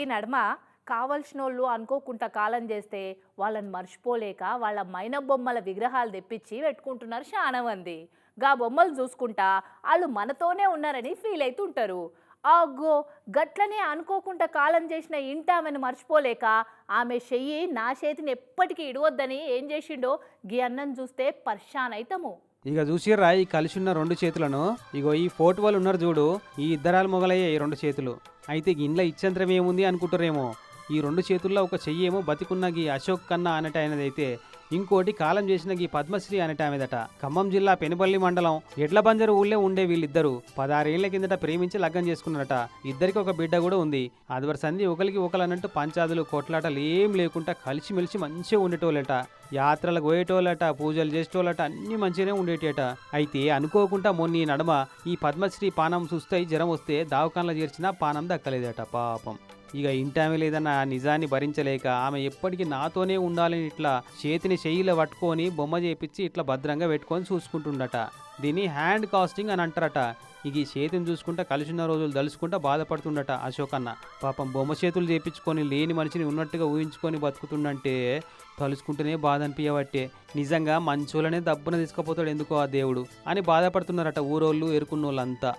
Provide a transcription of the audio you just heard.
గీ నడమ కావలసిన వాళ్ళు అనుకోకుండా కాలం చేస్తే వాళ్ళని మర్చిపోలేక వాళ్ళ మైన బొమ్మల విగ్రహాలు తెప్పించి పెట్టుకుంటున్నారు చాలా మంది గా బొమ్మలు చూసుకుంటా వాళ్ళు మనతోనే ఉన్నారని ఫీల్ అవుతుంటారు అగ్గో గట్లనే అనుకోకుండా కాలం చేసిన ఇంట ఆమెను మర్చిపోలేక ఆమె చెయ్యి నా చేతిని ఎప్పటికీ ఇడవద్దని ఏం చేసిండో గీ అన్నం చూస్తే పర్షాన్ అవుతాము ఇక చూసిర్రా ఈ కలిసి ఉన్న రెండు చేతులను. ఇగో ఈ ఫోటో వాళ్ళు ఉన్నారు చూడు ఈ ఇద్దరాలు మొగలయ్యే ఈ రెండు చేతులు. అయితే ఇంట్లో ఇచ్చంతరం ఏముంది అనుకుంటారేమో ఈ రెండు చేతుల్లో ఒక చెయ్యి ఏమో బతికున్న గీ అశోక్ కన్నా అనట ఆయనదైతే ఇంకోటి కాలం చేసిన గీ పద్మశ్రీ అనట ఖమ్మం జిల్లా పెనుపల్లి మండలం ఎడ్ల బంజరు ఉండే వీళ్ళిద్దరు పదహారేళ్ళ కిందట ప్రేమించి లగ్గం చేసుకున్నారట. ఇద్దరికి ఒక బిడ్డ కూడా ఉంది. అదివరి సంధి ఒకరికి ఒకరు అన్నట్టు పంచాదులు కొట్లాటలు ఏం లేకుండా కలిసిమెలిసి మంచిగా ఉండేటోళ్ళట. యాత్రలకు పోయేటోళ్ళట పూజలు చేసేటోళ్ళట అన్ని మంచిగానే ఉండేటట. అయితే అనుకోకుండా మొన్న ఈ నడమ ఈ పద్మశ్రీ పానం చూస్తే జ్వరం వస్తే దావకాన్లో చేర్చినా పానం దక్కలేదట పాపం. ఇక ఇంటామె లేదన్న నిజాన్ని భరించలేక ఆమె ఎప్పటికీ నాతోనే ఉండాలని ఇట్లా చేతిని చెయ్యిలో పట్టుకొని బొమ్మ చేపించి ఇట్లా భద్రంగా పెట్టుకొని చూసుకుంటుండట. దీన్ని హ్యాండ్ కాస్టింగ్ అని అంటారట. ఇక ఈ చేతిని చూసుకుంటా కలిసిన రోజులు తలుచుకుంటా బాధపడుతుండట అశోక్ అన్న పాపం బొమ్మ చేతులు చేపించుకొని లేని మనిషిని ఉన్నట్టుగా ఊహించుకొని బతుకుతుండంటే తలుచుకుంటేనే బాధ అనిపించబట్టే నిజంగా మంచోళ్ళనే దబ్బున తీసుకుపోతాడు ఎందుకో ఆ దేవుడు అని బాధపడుతున్నారట ఊరోళ్ళు ఎరుకున్నోళ్ళంతా